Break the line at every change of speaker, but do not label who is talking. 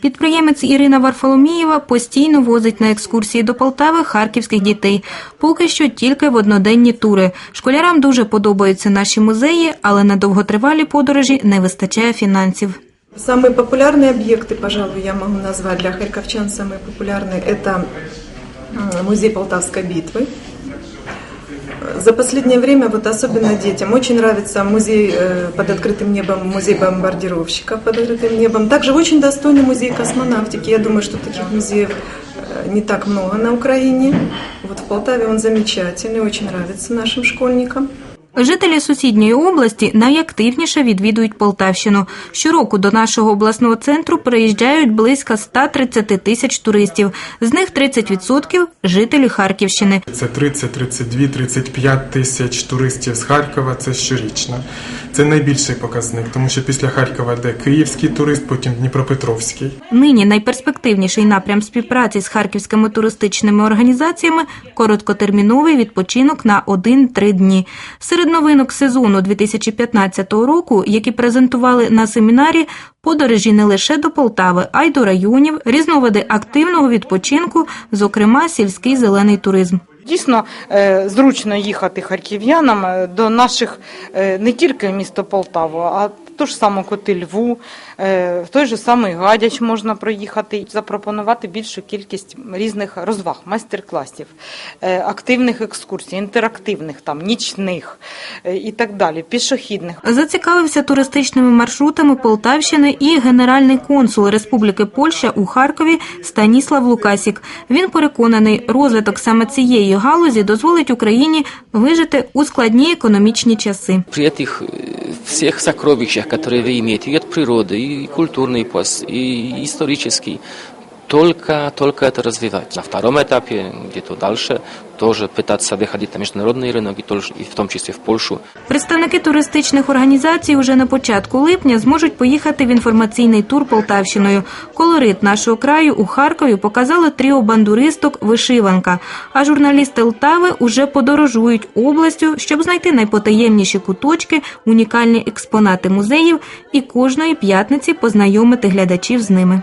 Підприємець Ірина Варфоломієва постійно возить на екскурсії до Полтави харківських дітей. Поки що тільки в одноденні тури. Школярам дуже подобаються наші музеї, але на довготривалі подорожі не вистачає фінансів.
Самые популярные объекты, пожалуй, я могу назвать для харьковчан самые популярные. Это м, музей Полтавской битвы. За последнее время, вот особенно детям, очень нравится музей э, под открытым небом, музей бомбардировщиков под открытым небом. Также очень достойный музей космонавтики. Я думаю, что таких музеев э, не так много на Украине. Вот в Полтаве он замечательный, очень нравится нашим школьникам.
Жителі сусідньої області найактивніше відвідують Полтавщину. Щороку до нашого обласного центру приїжджають близько 130 тисяч туристів. З них 30% – жителі Харківщини.
Це 30, 32, 35 тисяч туристів з Харкова. Це щорічно. Це найбільший показник, тому що після Харкова йде київський турист, потім Дніпропетровський.
Нині найперспективніший напрям співпраці з харківськими туристичними організаціями – короткотерміновий відпочинок на 1-3 дні. Серед новинок сезону 2015 року, які презентували на семінарі, подорожі не лише до Полтави, а й до районів, різновиди активного відпочинку, зокрема сільський зелений туризм.
Дійсно е, зручно їхати харків'янам е, до наших е, не тільки місто Полтаву, а ту ж саму Котельву, е, в той же самий Гадяч можна проїхати і запропонувати більшу кількість різних розваг, майстер-класів, е, активних екскурсій, інтерактивних, там, нічних е, і так далі, пішохідних.
Зацікавився туристичними маршрутами Полтавщини і генеральний консул Республіки Польща у Харкові Станіслав Лукасік. Він переконаний, розвиток саме цієї галузі дозволить Україні вижити у складні економічні часи.
При всех сокровищах, которые вы имеете, и от природы, и культурный пласт, и исторический, только, только это развивать. На втором этапе, где-то дальше, тоже пытаться выходить на международный рынок, и, тоже, и в том числе в Польшу.
Представники туристичних організацій уже на початку липня зможуть поїхати в інформаційний тур Полтавщиною. Колорит нашого краю у Харкові показали тріо бандуристок «Вишиванка». А журналісти Лтави уже подорожують областю, щоб знайти найпотаємніші куточки, унікальні експонати музеїв і кожної п'ятниці познайомити глядачів з ними.